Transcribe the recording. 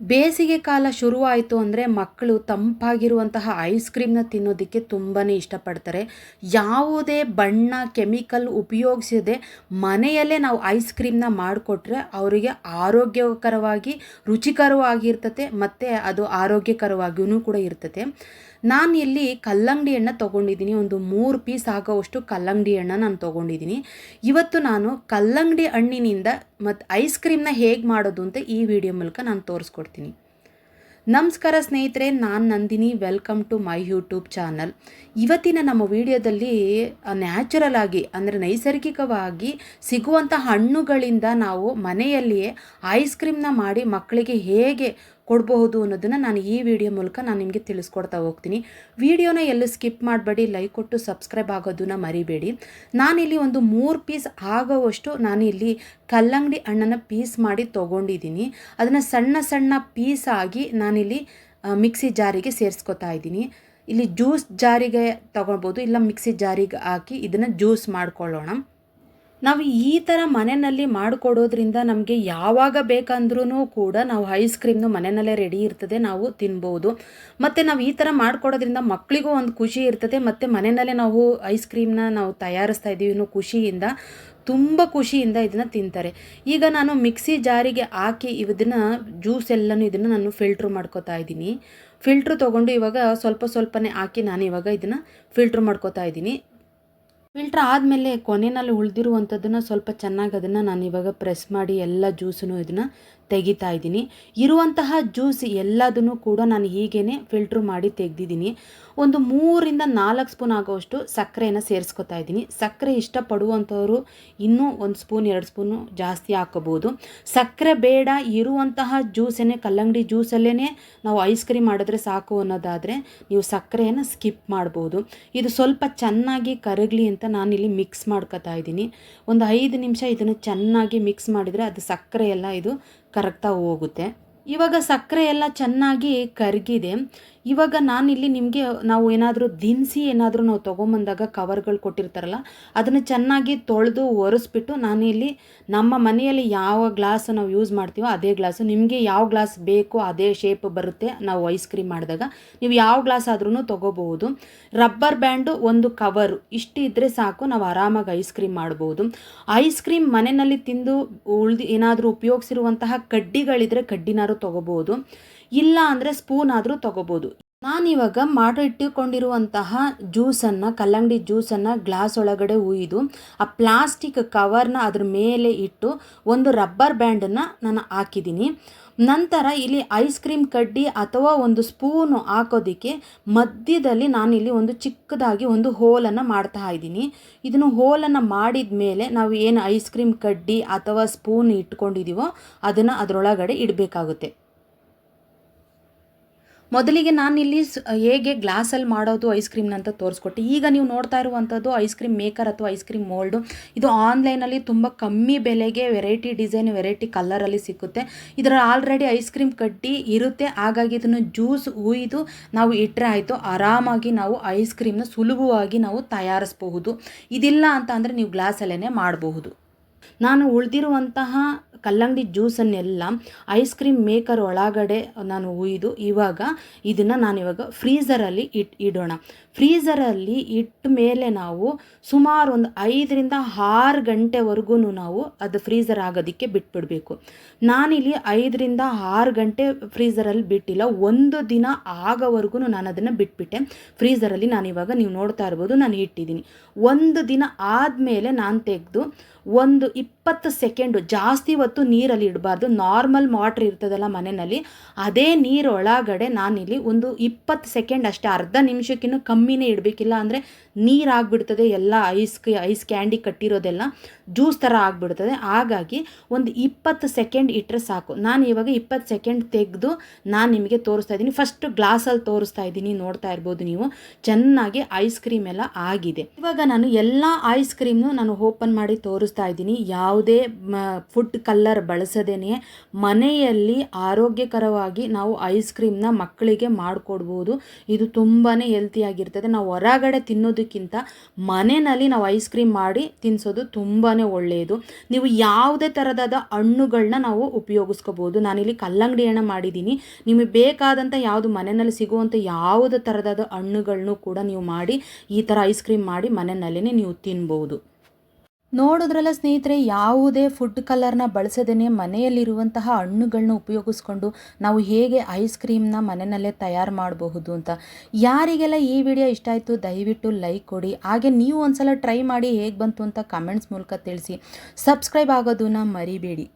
ಬೇಸಿಗೆ ಕಾಲ ಶುರುವಾಯಿತು ಅಂದರೆ ಮಕ್ಕಳು ತಂಪಾಗಿರುವಂತಹ ಐಸ್ ಕ್ರೀಮ್ನ ತಿನ್ನೋದಕ್ಕೆ ತುಂಬಾ ಇಷ್ಟಪಡ್ತಾರೆ. ಯಾವುದೇ ಬಣ್ಣ, ಕೆಮಿಕಲ್ ಉಪಯೋಗಿಸದೆ ಮನೆಯಲ್ಲೇ ನಾವು ಐಸ್ ಕ್ರೀಮ್ನ ಮಾಡಿಕೊಟ್ರೆ ಅವರಿಗೆ ಆರೋಗ್ಯಕರವಾಗಿ, ರುಚಿಕರವಾಗಿರ್ತತೆ ಮತ್ತು ಅದು ಆರೋಗ್ಯಕರವಾಗಿಯೂ ಕೂಡ ಇರ್ತತೆ. ನಾನು ಇಲ್ಲಿ ಕಲ್ಲಂಗಡಿ ಹಣ್ಣು ತೊಗೊಂಡಿದ್ದೀನಿ, ಒಂದು ಮೂರು ಪೀಸ್ ಆಗೋವಷ್ಟು ಕಲ್ಲಂಗಡಿ ಹಣ್ಣು ನಾನು ತೊಗೊಂಡಿದ್ದೀನಿ. ಇವತ್ತು ನಾನು ಕಲ್ಲಂಗಡಿ ಹಣ್ಣಿನಿಂದ ಮತ್ತು ಐಸ್ ಕ್ರೀಮ್ನ ಹೇಗೆ ಮಾಡೋದು ಅಂತ ಈ ವಿಡಿಯೋ ಮೂಲಕ ನಾನು ತೋರಿಸ್ಕೊಡ್ತೀನಿ. ನಮಸ್ಕಾರ ಸ್ನೇಹಿತರೆ, ನಾನು Nandini welcome to my YouTube channel ಇವತ್ತಿನ ನಮ್ಮ ವಿಡಿಯೋದಲ್ಲಿ ನ್ಯಾಚುರಲ್ ಆಗಿ, ಅಂದರೆ ನೈಸರ್ಗಿಕವಾಗಿ ಸಿಗುವಂಥ ಹಣ್ಣುಗಳಿಂದ ನಾವು ಮನೆಯಲ್ಲಿಯೇ ಐಸ್ ಕ್ರೀಮ್ನ ಮಾಡಿ ಮಕ್ಕಳಿಗೆ ಹೇಗೆ ಕೊಡಬಹುದು ಅನ್ನೋದನ್ನು ನಾನು ಈ ವಿಡಿಯೋ ಮೂಲಕ ನಾನು ನಿಮಗೆ ತಿಳಿಸ್ಕೊಡ್ತಾ ಹೋಗ್ತೀನಿ. ವಿಡಿಯೋನ ಎಲ್ಲೂ ಸ್ಕಿಪ್ ಮಾಡಬೇಡಿ ಲೈಕ್ ಕೊಟ್ಟು ಸಬ್ಸ್ಕ್ರೈಬ್ ಆಗೋದನ್ನ ಮರಿಬೇಡಿ. ನಾನಿಲ್ಲಿ ಒಂದು ಮೂರು ಪೀಸ್ ಆಗೋವಷ್ಟು ನಾನಿಲ್ಲಿ ಕಲ್ಲಂಗಡಿ ಹಣ್ಣನ್ನು ಪೀಸ್ ಮಾಡಿ ತೊಗೊಂಡಿದ್ದೀನಿ. ಅದನ್ನು ಸಣ್ಣ ಸಣ್ಣ ಪೀಸ್ ಆಗಿ ನಾನಿಲ್ಲಿ ಮಿಕ್ಸಿ ಜಾರಿಗೆ ಸೇರಿಸ್ಕೊತಾ ಇದ್ದೀನಿ. ಇಲ್ಲಿ ಜ್ಯೂಸ್ ಜಾರಿಗೆ ತೊಗೊಳ್ಬೋದು, ಇಲ್ಲ ಮಿಕ್ಸಿ ಜಾರಿಗೆ ಹಾಕಿ ಇದನ್ನು ಜ್ಯೂಸ್ ಮಾಡ್ಕೊಳ್ಳೋಣ. ನಾವು ಈ ಥರ ಮನೆಯಲ್ಲಿ ಮಾಡಿಕೊಡೋದ್ರಿಂದ ನಮಗೆ ಯಾವಾಗ ಬೇಕಂದ್ರೂ ಕೂಡ ನಾವು ಐಸ್ ಕ್ರೀಮ್ನು ಮನೆಯಲ್ಲೇ ರೆಡಿ ಇರ್ತದೆ, ನಾವು ತಿನ್ಬೋದು. ಮತ್ತು ನಾವು ಈ ಥರ ಮಾಡಿಕೊಡೋದ್ರಿಂದ ಮಕ್ಕಳಿಗೂ ಒಂದು ಖುಷಿ ಇರ್ತದೆ, ಮತ್ತು ಮನೆಯಲ್ಲೇ ನಾವು ಐಸ್ ಕ್ರೀಮ್ನ ನಾವು ತಯಾರಿಸ್ತಾ ಇದ್ದೀವಿ ಅನ್ನೋ ಖುಷಿಯಿಂದ, ತುಂಬ ಖುಷಿಯಿಂದ ಇದನ್ನು ತಿಂತಾರೆ. ಈಗ ನಾನು ಮಿಕ್ಸಿ ಜಾರಿಗೆ ಹಾಕಿ ಇದನ್ನು ಜ್ಯೂಸ್ ಎಲ್ಲನೂ ಇದನ್ನು ನಾನು ಫಿಲ್ಟ್ರ್ ಮಾಡ್ಕೋತಾ ಇದ್ದೀನಿ. ಫಿಲ್ಟ್ರ್ ತೊಗೊಂಡು ಇವಾಗ ಸ್ವಲ್ಪ ಸ್ವಲ್ಪನೇ ಹಾಕಿ ನಾನು ಇವಾಗ ಇದನ್ನು ಫಿಲ್ಟ್ರ್ ಮಾಡ್ಕೋತಾ ಇದ್ದೀನಿ. ಫಿಲ್ಟ್ರ್ ಆದಮೇಲೆ ಕೊನೆಯಲ್ಲಿ ಉಳಿದಿರುವಂಥದ್ದನ್ನು ಸ್ವಲ್ಪ ಚೆನ್ನಾಗಿ ಅದನ್ನು ನಾನು ಇವಾಗ ಪ್ರೆಸ್ ಮಾಡಿ ಎಲ್ಲ ಜ್ಯೂಸನ್ನು ಇದನ್ನು ತೆಗಿತಾ ಇದ್ದೀನಿ. ಇರುವಂತಹ ಜ್ಯೂಸ್ ಎಲ್ಲದನ್ನು ಕೂಡ ನಾನು ಹೀಗೇ ಫಿಲ್ಟ್ರ್ ಮಾಡಿ ತೆಗೆದಿದ್ದೀನಿ. ಒಂದು ಮೂರಿಂದ ನಾಲ್ಕು ಸ್ಪೂನ್ ಆಗೋಷ್ಟು ಸಕ್ಕರೆಯನ್ನು ಸೇರಿಸ್ಕೊತಾ ಇದ್ದೀನಿ. ಸಕ್ಕರೆ ಇಷ್ಟಪಡುವಂಥವರು ಇನ್ನೂ ಒಂದು ಸ್ಪೂನ್ ಎರಡು ಸ್ಪೂನು ಜಾಸ್ತಿ ಹಾಕೋಬೋದು ಸಕ್ಕರೆ ಬೇಡ, ಇರುವಂತಹ ಜ್ಯೂಸನ್ನೇ ಕಲ್ಲಂಗಡಿ ಜ್ಯೂಸಲ್ಲೇ ನಾವು ಐಸ್ ಕ್ರೀಮ್ ಮಾಡಿದ್ರೆ ಸಾಕು ಅನ್ನೋದಾದರೆ ನೀವು ಸಕ್ಕರೆಯನ್ನು ಸ್ಕಿಪ್ ಮಾಡ್ಬೋದು. ಇದು ಸ್ವಲ್ಪ ಚೆನ್ನಾಗಿ ಕರಗಲಿ ಅಂತ ನಾನಿಲ್ಲಿ ಮಿಕ್ಸ್ ಮಾಡ್ಕೊತಾ ಇದ್ದೀನಿ. ಒಂದು ಐದು ನಿಮಿಷ ಇದನ್ನು ಚೆನ್ನಾಗಿ ಮಿಕ್ಸ್ ಮಾಡಿದರೆ ಅದು ಸಕ್ಕರೆ ಎಲ್ಲ ಇದು ಕರಗ್ತಾ ಹೋಗುತ್ತೆ. ಇವಾಗ ಸಕ್ಕರೆ ಎಲ್ಲ ಚೆನ್ನಾಗಿ ಕರಗಿದೆ. ಇವಾಗ ನಾನಿಲ್ಲಿ ನಿಮಗೆ ನಾವು ಏನಾದರೂ ದಿನಸಿ ಏನಾದರೂ ನಾವು ತೊಗೊಂಬಂದಾಗ ಕವರ್ಗಳು ಕೊಟ್ಟಿರ್ತಾರಲ್ಲ, ಅದನ್ನು ಚೆನ್ನಾಗಿ ತೊಳೆದು ಒರೆಸ್ಬಿಟ್ಟು ನಾನಿಲ್ಲಿ ನಮ್ಮ ಮನೆಯಲ್ಲಿ ಯಾವ ಗ್ಲಾಸ್ ನಾವು ಯೂಸ್ ಮಾಡ್ತೀವೋ ಅದೇ ಗ್ಲಾಸು. ನಿಮಗೆ ಯಾವ ಗ್ಲಾಸ್ ಬೇಕೋ ಅದೇ ಶೇಪ್ ಬರುತ್ತೆ ನಾವು ಐಸ್ ಕ್ರೀಮ್ ಮಾಡಿದಾಗ. ನೀವು ಯಾವ ಗ್ಲಾಸ್ ಆದ್ರೂ ತೊಗೋಬಹುದು. ರಬ್ಬರ್ ಬ್ಯಾಂಡು ಒಂದು ಕವರು ಇಷ್ಟು ಇದ್ದರೆ ಸಾಕು, ನಾವು ಆರಾಮಾಗಿ ಐಸ್ ಕ್ರೀಮ್ ಮಾಡ್ಬೋದು. ಐಸ್ ಕ್ರೀಮ್ ಮನೆಯಲ್ಲಿ ತಿಂದು ಉಳ್ದು ಏನಾದರೂ ಉಪಯೋಗಿಸಿರುವಂತಹ ಕಡ್ಡಿಗಳಿದ್ರೆ ಕಡ್ಡಿನಾರು ತೊಗೋಬೋದು. ಇಲ್ಲ ಅಂದರೆ ಸ್ಪೂನ್ ಆದರೂ ತೊಗೋಬೋದು. ನಾನಿವಾಗ ಮಾಡಿಟ್ಟುಕೊಂಡಿರುವಂತಹ ಜ್ಯೂಸನ್ನು, ಕಲ್ಲಂಗಡಿ ಜ್ಯೂಸನ್ನು ಗ್ಲಾಸ್ ಒಳಗಡೆ ಉಯ್ದು, ಆ ಪ್ಲಾಸ್ಟಿಕ್ ಕವರ್ನ ಅದ್ರ ಮೇಲೆ ಇಟ್ಟು ಒಂದು ರಬ್ಬರ್ ಬ್ಯಾಂಡನ್ನು ನಾನು ಹಾಕಿದ್ದೀನಿ. ನಂತರ ಇಲ್ಲಿ ಐಸ್ ಕ್ರೀಮ್ ಕಡ್ಡಿ ಅಥವಾ ಒಂದು ಸ್ಪೂನು ಹಾಕೋದಕ್ಕೆ ಮಧ್ಯದಲ್ಲಿ ನಾನಿಲ್ಲಿ ಒಂದು ಚಿಕ್ಕದಾಗಿ ಒಂದು ಹೋಲನ್ನು ಮಾಡ್ತಾ ಇದ್ದೀನಿ. ಇದನ್ನು ಹೋಲನ್ನು ಮಾಡಿದ ಮೇಲೆ ನಾವು ಏನು ಐಸ್ ಕ್ರೀಮ್ ಕಡ್ಡಿ ಅಥವಾ ಸ್ಪೂನ್ ಇಟ್ಕೊಂಡಿದ್ದೀವೋ ಅದನ್ನು ಅದರೊಳಗಡೆ ಇಡಬೇಕಾಗುತ್ತೆ. ಮೊದಲಿಗೆ ನಾನಿಲ್ಲಿ ಹೇಗೆ ಗ್ಲಾಸಲ್ಲಿ ಮಾಡೋದು ಐಸ್ ಕ್ರೀಮ್ನ ಅಂತ ತೋರಿಸ್ಕೊಟ್ಟೆ. ಈಗ ನೀವು ನೋಡ್ತಾ ಇರುವಂಥದ್ದು ಐಸ್ ಕ್ರೀಮ್ ಮೇಕರ್ ಅಥವಾ ಐಸ್ ಕ್ರೀಮ್ ಮೋಲ್ಡು ಇದು ಆನ್ಲೈನಲ್ಲಿ ತುಂಬ ಕಮ್ಮಿ ಬೆಲೆಗೆ ವೆರೈಟಿ ಡಿಸೈನ್ ವೆರೈಟಿ ಕಲರಲ್ಲಿ ಸಿಕ್ಕುತ್ತೆ. ಇದರ ಆಲ್ರೆಡಿ ಐಸ್ ಕ್ರೀಮ್ ಕಡ್ಡಿ ಇರುತ್ತೆ. ಹಾಗಾಗಿ ಇದನ್ನು ಜ್ಯೂಸ್ ಹುಯ್ದು ನಾವು ಇಟ್ಟರೆ ಆಯಿತು. ಆರಾಮಾಗಿ ನಾವು ಐಸ್ ಕ್ರೀಮ್ನ ಸುಲಭವಾಗಿ ನಾವು ತಯಾರಿಸಬಹುದು. ಇದಿಲ್ಲ ಅಂತ ಅಂದರೆ ನೀವು ಗ್ಲಾಸಲ್ಲೇ ಮಾಡಬಹುದು. ನಾನು ಉಳಿದಿರುವಂತಹ ಕಲ್ಲಂಗಡಿ ಜ್ಯೂಸನ್ನೆಲ್ಲ ಐಸ್ ಕ್ರೀಮ್ ಮೇಕರ್ ಒಳಗಡೆ ನಾನು ಉಯ್ದು ಇವಾಗ ಇದನ್ನು ನಾನು ಇವಾಗ ಫ್ರೀಝರಲ್ಲಿ ಇಟ್ ಇಡೋಣ. ಫ್ರೀಝರಲ್ಲಿ ಇಟ್ಟ ಮೇಲೆ ನಾವು ಸುಮಾರು ಒಂದು ಐದರಿಂದ ಆರು ಗಂಟೆವರೆಗೂ ನಾವು ಅದು ಫ್ರೀಝರ್ ಆಗೋದಕ್ಕೆ ಬಿಟ್ಬಿಡಬೇಕು. ನಾನಿಲ್ಲಿ ಐದರಿಂದ ಆರು ಗಂಟೆ ಫ್ರೀಝರಲ್ಲಿ ಬಿಟ್ಟಿಲ್ಲ, ಒಂದು ದಿನ ಆಗೋವರೆಗೂ ನಾನು ಅದನ್ನು ಬಿಟ್ಬಿಟ್ಟೆ. ಫ್ರೀಝರಲ್ಲಿ ನಾನು ಇವಾಗ ನೀವು ನೋಡ್ತಾ ಇರ್ಬೋದು ನಾನು ಇಟ್ಟಿದ್ದೀನಿ. ಒಂದು ದಿನ ಆದಮೇಲೆ ನಾನು ತೆಗೆದು ಒಂದು ಇಪ್ಪತ್ತು ಸೆಕೆಂಡು ಜಾಸ್ತಿ ಹೊತ್ತು ನೀರಲ್ಲಿ ಇಡಬಾರ್ದು. ನಾರ್ಮಲ್ ವಾಟ್ರ್ ಇರ್ತದಲ್ಲ ಮನೆಯಲ್ಲಿ, ಅದೇ ನೀರೊಳಗಡೆ ನಾನಿಲ್ಲಿ ಒಂದು ಇಪ್ಪತ್ತು ಸೆಕೆಂಡ್ ಅಷ್ಟೇ, ಅರ್ಧ ನಿಮಿಷಕ್ಕಿಂತ ಕಮ್ಮಿನೇ ಇಡಬೇಕಿಲ್ಲ ಅಂದರೆ ನೀರು ಆಗಿಬಿಡ್ತದೆ, ಎಲ್ಲ ಐಸ್ ಐಸ್ ಕ್ಯಾಂಡಿ ಕಟ್ಟಿರೋದೆಲ್ಲ ಜ್ಯೂಸ್ ಥರ ಆಗಿಬಿಡ್ತದೆ. ಹಾಗಾಗಿ ಒಂದು ಇಪ್ಪತ್ತು ಸೆಕೆಂಡ್ ಇಟ್ಟರೆ ಸಾಕು. ನಾನು ಇವಾಗ ಇಪ್ಪತ್ತು ಸೆಕೆಂಡ್ ತೆಗೆದು ನಾನು ನಿಮಗೆ ತೋರಿಸ್ತಾ ಇದ್ದೀನಿ. ಫಸ್ಟ್ ಗ್ಲಾಸಲ್ಲಿ ತೋರಿಸ್ತಾ ಇದ್ದೀನಿ, ನೋಡ್ತಾ ಇರ್ಬೋದು ನೀವು. ಚೆನ್ನಾಗಿ ಐಸ್ ಕ್ರೀಮ್ ಎಲ್ಲ ಆಗಿದೆ. ಇವಾಗ ನಾನು ಎಲ್ಲ ಐಸ್ ಕ್ರೀಮ್ನು ನಾನು ಓಪನ್ ಮಾಡಿ ತೋರಿಸ್ತಾ ಇದ್ದೀನಿ. ಯಾವುದೇ ಫುಡ್ ಕಲ್ಲರ್ ಬಳಸದೇನೆ ಮನೆಯಲ್ಲಿ ಆರೋಗ್ಯಕರವಾಗಿ ನಾವು ಐಸ್ ಕ್ರೀಮ್ನ ಮಕ್ಕಳಿಗೆ ಮಾಡಿಕೊಡ್ಬೋದು. ಇದು ತುಂಬಾ ಹೆಲ್ತಿಯಾಗಿರ್ತದೆ ನಾವು ಹೊರಗಡೆ ತಿನ್ನೋದಕ್ಕಿಂತ ಮನೆಯಲ್ಲಿ ನಾವು ಐಸ್ ಕ್ರೀಮ್ ಮಾಡಿ ತಿನ್ನಿಸೋದು ತುಂಬಾ ಒಳ್ಳೆಯದು ನೀವು ಯಾವುದೇ ಥರದಾದ ಹಣ್ಣುಗಳನ್ನ ನಾವು ಉಪಯೋಗಿಸ್ಕೋಬೋದು. ನಾನಿಲ್ಲಿ ಕಲ್ಲಂಗಡಿ ಹಣ್ಣು ಮಾಡಿದ್ದೀನಿ. ನಿಮಗೆ ಬೇಕಾದಂಥ ಯಾವುದು ಮನೆಯಲ್ಲಿ ಸಿಗುವಂಥ ಯಾವುದೇ ಥರದಾದ ಹಣ್ಣುಗಳನ್ನೂ ಕೂಡ ನೀವು ಮಾಡಿ, ಈ ಥರ ಐಸ್ ಕ್ರೀಮ್ ಮಾಡಿ ಮನೆಯಲ್ಲೇ ನೀವು ತಿನ್ಬೋದು. ನೋಡಿದ್ರಲ್ಲ ಸ್ನೇಹಿತರೆ, ಯಾವುದೇ ಫುಡ್ ಕಲರ್ನ ಬಳಸದೇ ಮನೆಯಲ್ಲಿರುವಂತಹ ಹಣ್ಣುಗಳನ್ನ ಉಪಯೋಗಿಸ್ಕೊಂಡು ನಾವು ಹೇಗೆ ಐಸ್ ಕ್ರೀಮ್ನ ಮನೆಯಲ್ಲೇ ತಯಾರು ಮಾಡಬಹುದು ಅಂತ. ಯಾರಿಗೆಲ್ಲ ಈ ವಿಡಿಯೋ ಇಷ್ಟ ಆಯಿತು, ದಯವಿಟ್ಟು ಲೈಕ್ ಕೊಡಿ. ಹಾಗೆ ನೀವು ಒಂದ್ಸಲ ಟ್ರೈ ಮಾಡಿ ಹೇಗೆ ಬಂತು ಅಂತ ಕಮೆಂಟ್ಸ್ ಮೂಲಕ ತಿಳಿಸಿ. ಸಬ್ಸ್ಕ್ರೈಬ್ ಆಗೋದನ್ನ ಮರಿಬೇಡಿ.